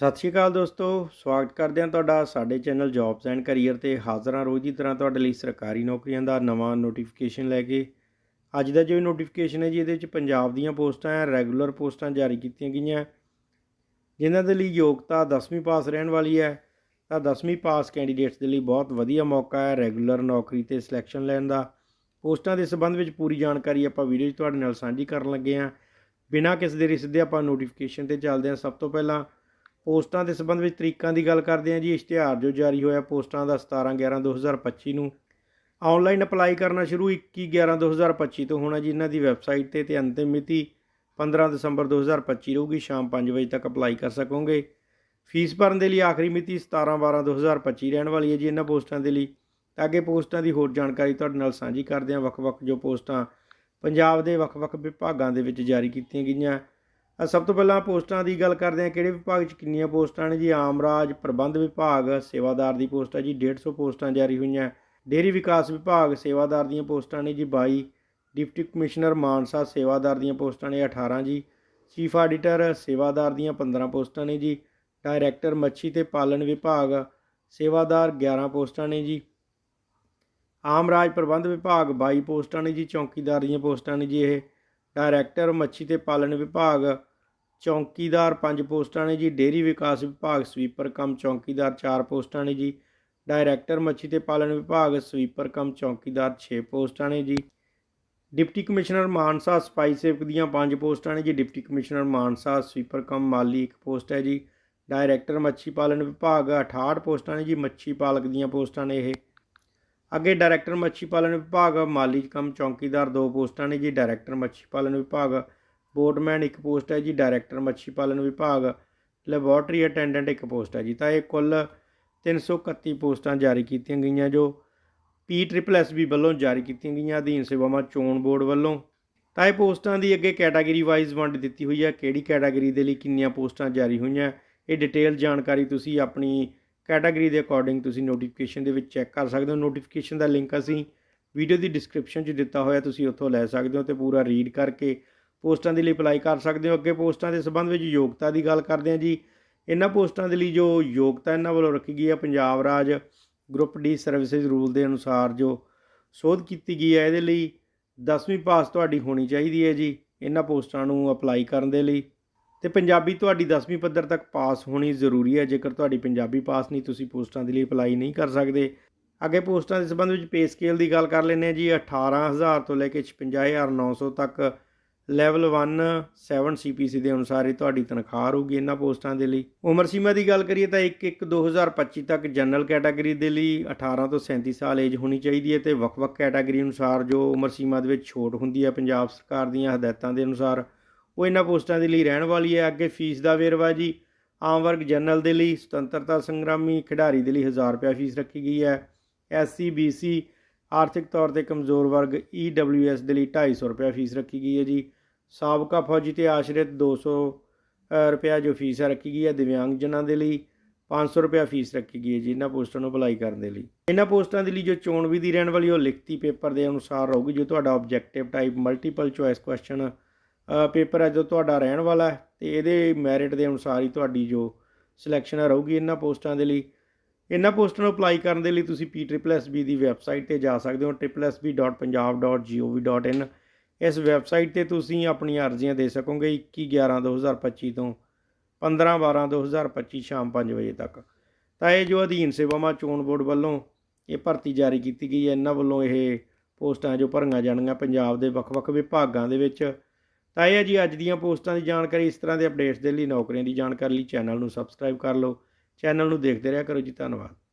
ਸਤਿ ਸ਼੍ਰੀ ਅਕਾਲ ਦੋਸਤੋ, ਸਵਾਗਤ ਕਰਦੇ ਹਾਂ ਤੁਹਾਡਾ ਸਾਡੇ ਚੈਨਲ ਜੌਬਸ ਐਂਡ ਕੈਰੀਅਰ ਤੇ ਹਾਜ਼ਰ ਹਾਂ ਰੋਜ਼ ਦੀ ਤਰ੍ਹਾਂ ਤੁਹਾਡੇ ਲਈ ਸਰਕਾਰੀ ਨੌਕਰੀਆਂ ਦਾ ਨਵਾਂ ਨੋਟੀਫਿਕੇਸ਼ਨ ਲੈ ਕੇ। ਅੱਜ ਦਾ ਜੋ ਨੋਟੀਫਿਕੇਸ਼ਨ ਹੈ ਜੀ, ਇਹਦੇ ਵਿੱਚ ਪੰਜਾਬ ਦੀਆਂ ਪੋਸਟਾਂ ਹੈ ਰੈਗੂਲਰ ਪੋਸਟਾਂ ਜਾਰੀ ਕੀਤੀਆਂ ਗਈਆਂ। ਜਿਨ੍ਹਾਂ ਦੇ ਲਈ ਯੋਗਤਾ 10ਵੀਂ ਪਾਸ ਰਹਿਣ ਵਾਲੀ ਹੈ, ਤਾਂ 10ਵੀਂ ਪਾਸ ਕੈਂਡੀਡੇਟਸ ਦੇ ਲਈ ਬਹੁਤ ਵਧੀਆ ਮੌਕਾ ਹੈ ਰੈਗੂਲਰ ਨੌਕਰੀ ਤੇ ਸਿਲੈਕਸ਼ਨ ਲੈਣ ਦਾ। ਪੋਸਟਾਂ ਦੇ ਸੰਬੰਧ ਵਿੱਚ ਪੂਰੀ ਜਾਣਕਾਰੀ ਆਪਾਂ ਵੀਡੀਓ 'ਚ ਤੁਹਾਡੇ ਨਾਲ ਸਾਂਝੀ ਕਰਨ ਲੱਗੇ ਹਾਂ। ਬਿਨਾਂ ਕਿਸੇ ਦੇ ਸਿੱਧੇ ਆਪਾਂ ਨੋਟੀਫਿਕੇਸ਼ਨ ਤੇ ਚੱਲਦੇ ਹਾਂ। ਸਭ ਤੋਂ ਪਹਿਲਾਂ ਪੋਸਟਾਂ ਦੇ ਸੰਬੰਧ ਵਿੱਚ ਤਰੀਕਾਂ ਦੀ ਗੱਲ ਕਰਦੇ ਹਾਂ ਜੀ। ਇਸ਼ਤਿਹਾਰ ਜੋ ਜਾਰੀ ਹੋਇਆ ਪੋਸਟਾਂ ਦਾ 17 11 2025 ਨੂੰ। ਆਨਲਾਈਨ ਅਪਲਾਈ ਕਰਨਾ ਸ਼ੁਰੂ 21 11 2025 ਤੋਂ ਹੋਣਾ ਜੀ। ਇਹਨਾਂ ਦੀ ਵੈਬਸਾਈਟ ਤੇ ਤੇ ਅੰਤਿਮ ਮਿਤੀ 15 ਦਸੰਬਰ 2025 ਰਹੂਗੀ। ਸ਼ਾਮ 5 ਵਜੇ ਤੱਕ ਅਪਲਾਈ ਕਰ ਸਕੋਗੇ। ਫੀਸ ਭਰਨ ਦੇ ਲਈ ਆਖਰੀ ਮਿਤੀ 17 12 2025 ਰਹਿਣ ਵਾਲੀ ਹੈ ਜੀ ਇਹਨਾਂ ਪੋਸਟਾਂ ਦੇ ਲਈ। ਤਾਂ ਅੱਗੇ ਪੋਸਟਾਂ ਦੀ ਹੋਰ ਜਾਣਕਾਰੀ ਤੁਹਾਡੇ ਨਾਲ ਸਾਂਝੀ ਕਰਦੇ ਹਾਂ। ਵੱਖ-ਵੱਖ ਜੋ ਪੋਸਟਾਂ ਪੰਜਾਬ ਦੇ ਵੱਖ-ਵੱਖ ਵਿਭਾਗਾਂ ਦੇ ਵਿੱਚ ਜਾਰੀ ਕੀਤੀਆਂ ਗਈਆਂ। ਸਭ ਤੋਂ ਪਹਿਲਾਂ ਪੋਸਟਾਂ ਦੀ ਗੱਲ ਕਰਦੇ ਹਾਂ, ਕਿਹੜੇ ਵਿਭਾਗ 'ਚ ਕਿੰਨੀਆਂ ਪੋਸਟਾਂ ਨੇ ਜੀ? ਆਮ ਰਾਜ, ਪ੍ਰਬੰਧ ਵਿਭਾਗ, ਸੇਵਾਦਾਰ ਦੀ ਪੋਸਟ ਹੈ ਜੀ 150 ਪੋਸਟਾਂ ਜਾਰੀ ਹੋਈਆਂ। ਡੇਅਰੀ ਵਿਕਾਸ ਵਿਭਾਗ, ਸੇਵਾਦਾਰ ਦੀਆਂ ਪੋਸਟਾਂ ਨੇ ਜੀ 22 ਡਿਪਟੀ ਕਮਿਸ਼ਨਰ ਮਾਨਸਾ, ਸੇਵਾਦਾਰ ਦੀਆਂ ਪੋਸਟਾਂ ਨੇ 18 ਜੀ। ਚੀਫ ਆਡੀਟਰ, ਸੇਵਾਦਾਰ ਦੀਆਂ 15 ਪੋਸਟਾਂ ਨੇ ਜੀ। ਡਾਇਰੈਕਟਰ, ਮੱਛੀ ਤੇ ਪਾਲਣ ਵਿਭਾਗ, ਸੇਵਾਦਾਰ 11 ਪੋਸਟਾਂ ਨੇ ਜੀ। ਆਮ ਰਾਜ, ਪ੍ਰਬੰਧ ਵਿਭਾਗ 22 ਪੋਸਟਾਂ ਨੇ ਜੀ। ਚੌਕੀਦਾਰ ਦੀਆਂ ਪੋਸਟਾਂ ਨੇ ਜੀ ਇਹ। ਡਾਇਰੈਕਟਰ, ਮੱਛੀ ਤੇ ਪਾਲਣ ਵਿਭਾਗ ਚੌਕੀਦਾਰ 5 ਪੋਸਟਾਂ ਨੇ ਜੀ, ਡੇਅਰੀ ਵਿਕਾਸ ਵਿਭਾਗ ਸਵੀਪਰ ਕਮ ਚੌਕੀਦਾਰ 4 ਪੋਸਟਾਂ ਨੇ ਜੀ, ਡਾਇਰੈਕਟਰ ਮੱਛੀ ਤੇ ਪਾਲਣ ਵਿਭਾਗ ਸਵੀਪਰ ਕਮ ਚੌਕੀਦਾਰ 6 ਪੋਸਟਾਂ ਨੇ ਜੀ, ਡਿਪਟੀ ਕਮਿਸ਼ਨਰ ਮਾਨਸਾ ਸਫ਼ਾਈ ਸੇਵਕ ਦੀਆਂ 5 ਪੋਸਟਾਂ ਨੇ ਜੀ, deputy commissioner Mansa sweeper cum ਮਾਲੀ ਇੱਕ ਪੋਸਟ ਹੈ ਜੀ, ਡਾਇਰੈਕਟਰ ਮੱਛੀ ਪਾਲਣ ਵਿਭਾਗ 68 ਪੋਸਟਾਂ ਨੇ ਜੀ, ਮੱਛੀ ਪਾਲਕ ਦੀਆਂ ਪੋਸਟਾਂ ਨੇ ਇਹ। ਅੱਗੇ ਡਾਇਰੈਕਟਰ ਮੱਛੀ ਪਾਲਣ ਵਿਭਾਗ ਮਾਲੀ ਕਮ ਚੌਕੀਦਾਰ ਦੋ ਪੋਸਟਾਂ ਨੇ ਜੀ, ਡਾਇਰੈਕਟਰ ਮੱਛੀ ਪਾਲਣ ਵਿਭਾਗ ਬੋਟਮੈਨ ਇੱਕ ਪੋਸਟ ਹੈ ਜੀ, ਡਾਇਰੈਕਟਰ ਮੱਛੀ ਪਾਲਣ ਵਿਭਾਗ, ਲੈਬੋਰਟਰੀ ਅਟੈਂਡੈਂਟ ਇੱਕ ਪੋਸਟ ਹੈ ਜੀ। ਤਾਂ ਇਹ ਕੁੱਲ 331 ਪੋਸਟਾਂ ਜਾਰੀ ਕੀਤੀਆਂ ਗਈਆਂ ਜੋ ਪੀ ਟ੍ਰਿਪਲ ਐਸ ਬੀ ਵੱਲੋਂ ਜਾਰੀ ਕੀਤੀਆਂ ਗਈਆਂ। ਅਧੀਨ ਸੇਵਾਵਾਂ ਚੋਣ ਬੋਰਡ ਵੱਲੋਂ। ਤਾਂ ਇਹ ਪੋਸਟਾਂ ਦੀ ਅੱਗੇ ਕੈਟਾਗਰੀ ਵਾਈਜ਼ ਵੰਡ ਦਿੱਤੀ ਹੋਈ ਹੈ। ਕਿਹੜੀ ਕੈਟਾਗਰੀ ਦੇ ਲਈ ਕਿੰਨੀਆਂ ਪੋਸਟਾਂ ਜਾਰੀ ਹੋਈਆਂ? ਇਹ ਡਿਟੇਲ ਜਾਣਕਾਰੀ ਤੁਸੀਂ ਆਪਣੀ ਕੈਟਾਗਰੀ ਦੇ ਅਕੋਰਡਿੰਗ ਤੁਸੀਂ ਨੋਟੀਫਿਕੇਸ਼ਨ ਦੇ ਵਿੱਚ ਚੈੱਕ ਕਰ ਸਕਦੇ ਹੋ। ਨੋਟੀਫਿਕੇਸ਼ਨ ਦਾ ਲਿੰਕ ਅਸੀਂ ਵੀਡੀਓ ਦੀ ਡਿਸਕ੍ਰਿਪਸ਼ਨ 'ਚ ਦਿੱਤਾ ਹੋਇਆ, ਤੁਸੀਂ ਉੱਥੋਂ ਲੈ ਸਕਦੇ ਹੋ ਤੇ ਪੂਰਾ ਰੀਡ ਕਰਕੇ ਪੋਸਟਾਂ ਦੇ ਲਈ ਅਪਲਾਈ ਕਰ ਸਕਦੇ ਹੋ। ਅੱਗੇ ਪੋਸਟਾਂ ਦੇ ਸੰਬੰਧ ਵਿੱਚ ਯੋਗਤਾ ਦੀ ਗੱਲ ਕਰਦੇ ਹਾਂ ਜੀ। ਇਹਨਾਂ ਪੋਸਟਾਂ ਦੇ ਲਈ ਜੋ ਯੋਗਤਾ ਇਹਨਾਂ ਵੱਲੋਂ ਰੱਖੀ ਗਈ ਹੈ, ਪੰਜਾਬ ਰਾਜ ਗਰੁੱਪ ਡੀ ਸਰਵਿਸਿਜ਼ ਰੂਲ ਦੇ ਅਨੁਸਾਰ ਜੋ ਸੋਧ ਕੀਤੀ ਗਈ ਹੈ, ਇਹਦੇ ਲਈ 10ਵੀਂ ਪਾਸ ਤੁਹਾਡੀ ਹੋਣੀ ਚਾਹੀਦੀ ਹੈ ਜੀ, ਇਹਨਾਂ ਪੋਸਟਾਂ ਨੂੰ ਅਪਲਾਈ ਕਰਨ ਦੇ ਲਈ। ਤੇ ਪੰਜਾਬੀ ਤੁਹਾਡੀ 10ਵੀਂ ਪੱਧਰ ਤੱਕ ਪਾਸ ਹੋਣੀ ਜ਼ਰੂਰੀ ਹੈ, ਜੇਕਰ ਤੁਹਾਡੀ ਪੰਜਾਬੀ ਪਾਸ ਨਹੀਂ, ਤੁਸੀਂ ਪੋਸਟਾਂ ਦੇ ਲਈ ਅਪਲਾਈ ਨਹੀਂ ਕਰ ਸਕਦੇ। ਅੱਗੇ ਪੋਸਟਾਂ ਦੇ ਸੰਬੰਧ ਵਿੱਚ ਪੇ ਸਕੇਲ ਦੀ ਗੱਲ ਕਰ ਲੈਂਦੇ ਹਾਂ ਜੀ 18000 ਤੋਂ ਲੈ ਕੇ 56900 ਤੱਕ ਲੈਵਲ 1 7 ਸੀਪੀਸੀ ਦੇ ਅਨੁਸਾਰ ਹੀ ਤੁਹਾਡੀ ਤਨਖਾਹ ਹੋਊਗੀ ਇਹਨਾਂ ਪੋਸਟਾਂ ਦੇ ਲਈ। ਉਮਰ ਸੀਮਾ ਦੀ ਗੱਲ ਕਰੀਏ ਤਾਂ 1 1 2025 ਤੱਕ ਜਨਰਲ ਕੈਟਾਗਰੀ ਦੇ ਲਈ 18 ਤੋਂ 37 ਸਾਲ ਏਜ ਹੋਣੀ ਚਾਹੀਦੀ ਹੈ ਤੇ ਵੱਖ-ਵੱਖ ਕੈਟਾਗਰੀ ਅਨੁਸਾਰ ਜੋ ਉਮਰ ਸੀਮਾ ਦੇ ਵਿੱਚ ਛੋਟ ਹੁੰਦੀ ਹੈ ਪੰਜਾਬ ਸਰਕਾਰ ਦੀਆਂ ਹਦਾਇਤਾਂ ਦੇ ਅਨੁਸਾਰ, ਉਹ ਇਹਨਾਂ ਪੋਸਟਾਂ ਦੇ ਲਈ ਰਹਿਣ ਵਾਲੀ ਹੈ। ਅੱਗੇ ਫੀਸ ਦਾ ਵੇਰਵਾ ਜੀ, ਆਮ ਵਰਗ ਜਨਰਲ ਦੇ ਲਈ ਸੁਤੰਤਰਤਾ ਸੰਗਰਾਮੀ, ਖਿਡਾਰੀ ਦੇ ਲਈ 1000 ਰੁਪਏ ਫੀਸ ਰੱਖੀ ਗਈ ਹੈ। ਐਸਸੀ ਬੀਸੀ ਆਰਥਿਕ ਤੌਰ ਤੇ ਕਮਜ਼ੋਰ ਵਰਗ ਈਡਬਲਯੂਐਸ ਦੇ ਲਈ 250 ਰੁਪਏ ਫੀਸ ਰੱਖੀ ਗਈ ਹੈ ਜੀ। ਸਾਬਕਾ ਫੌਜੀ ਤੇ ਆਸ਼ਰਿਤ 200 ਰੁਪਏ ਜੋ ਫੀਸ ਹੈ ਰੱਖੀ ਗਈ ਹੈ ਦਿਵਿਆਂਗਜਨਾਂ ਦੇ ਲਈ 500 ਰੁਪਏ ਫੀਸ ਰੱਖੀ ਗਈ ਹੈ ਜੀ ਇਹਨਾਂ ਪੋਸਟਾਂ ਨੂੰ ਅਪਲਾਈ ਕਰਨ ਦੇ ਲਈ। ਇਹਨਾਂ ਪੋਸਟਾਂ ਦੇ ਲਈ ਜੋ ਚੋਣ ਵਿਧੀ ਰਹਿਣ ਵਾਲੀ ਉਹ ਲਿਖਤੀ ਪੇਪਰ ਦੇ ਅਨੁਸਾਰ ਰਹੂਗੀ, ਜੋ ਤੁਹਾਡਾ objective type multiple choice question paper ਹੈ ਜੋ ਤੁਹਾਡਾ ਰਹਿਣ ਵਾਲਾ ਹੈ ਤੇ ਇਹਦੇ ਮੈਰਿਟ ਦੇ ਅਨੁਸਾਰ ਹੀ ਤੁਹਾਡੀ ਜੋ ਸਿਲੈਕਸ਼ਨ ਰਹੂਗੀ ਇਹਨਾਂ ਪੋਸਟਾਂ ਦੇ ਲਈ। ਇਹਨਾਂ ਪੋਸਟਾਂ ਨੂੰ ਅਪਲਾਈ ਕਰਨ ਦੇ ਲਈ ਤੁਸੀਂ PSSB ਦੀ ਵੈਬਸਾਈਟ ਤੇ ਜਾ ਸਕਦੇ ਹੋ www.punjab.gov.in ਇਸ ਵੈਬਸਾਈਟ ਤੇ ਤੁਸੀਂ ਆਪਣੀਆਂ ਅਰਜ਼ੀਆਂ ਦੇ ਸਕੋਗੇ 21 11 2025 ਤੋਂ 15 12 2025 ਸ਼ਾਮ 5 ਵਜੇ ਤੱਕ। ਤਾਂ ਇਹ ਜੋ ਅਧੀਨ ਸੇਵਾਵਾਂ ਚੋਣ ਬੋਰਡ ਵੱਲੋਂ ਇਹ ਭਰਤੀ ਜਾਰੀ ਕੀਤੀ ਗਈ ਹੈ, ਇਹਨਾਂ ਵੱਲੋਂ ਇਹ ਪੋਸਟਾਂ ਜੋ ਭਰੀਆਂ ਜਾਣਗੀਆਂ ਪੰਜਾਬ ਦੇ ਵੱਖ-ਵੱਖ ਵਿਭਾਗਾਂ ਦੇ ਵਿੱਚ। ਤਾਂ ਇਹ ਹੈ ਜੀ, ਅੱਜ ਦੀਆਂ ਪੋਸਟਾਂ ਦੀ ਜਾਣਕਾਰੀ। ਇਸ ਤਰ੍ਹਾਂ ਦੇ ਅਪਡੇਟਸ ਦੇ ਲਈ ਨੌਕਰੀਆਂ ਦੀ ਜਾਣਕਾਰੀ ਲਈ ਚੈਨਲ ਨੂੰ ਸਬਸਕ੍ਰਾਈਬ ਕਰ ਲਓ। ਚੈਨਲ ਨੂੰ ਦੇਖਦੇ ਰਿਹਾ ਕਰੋ ਜੀ। ਧੰਨਵਾਦ।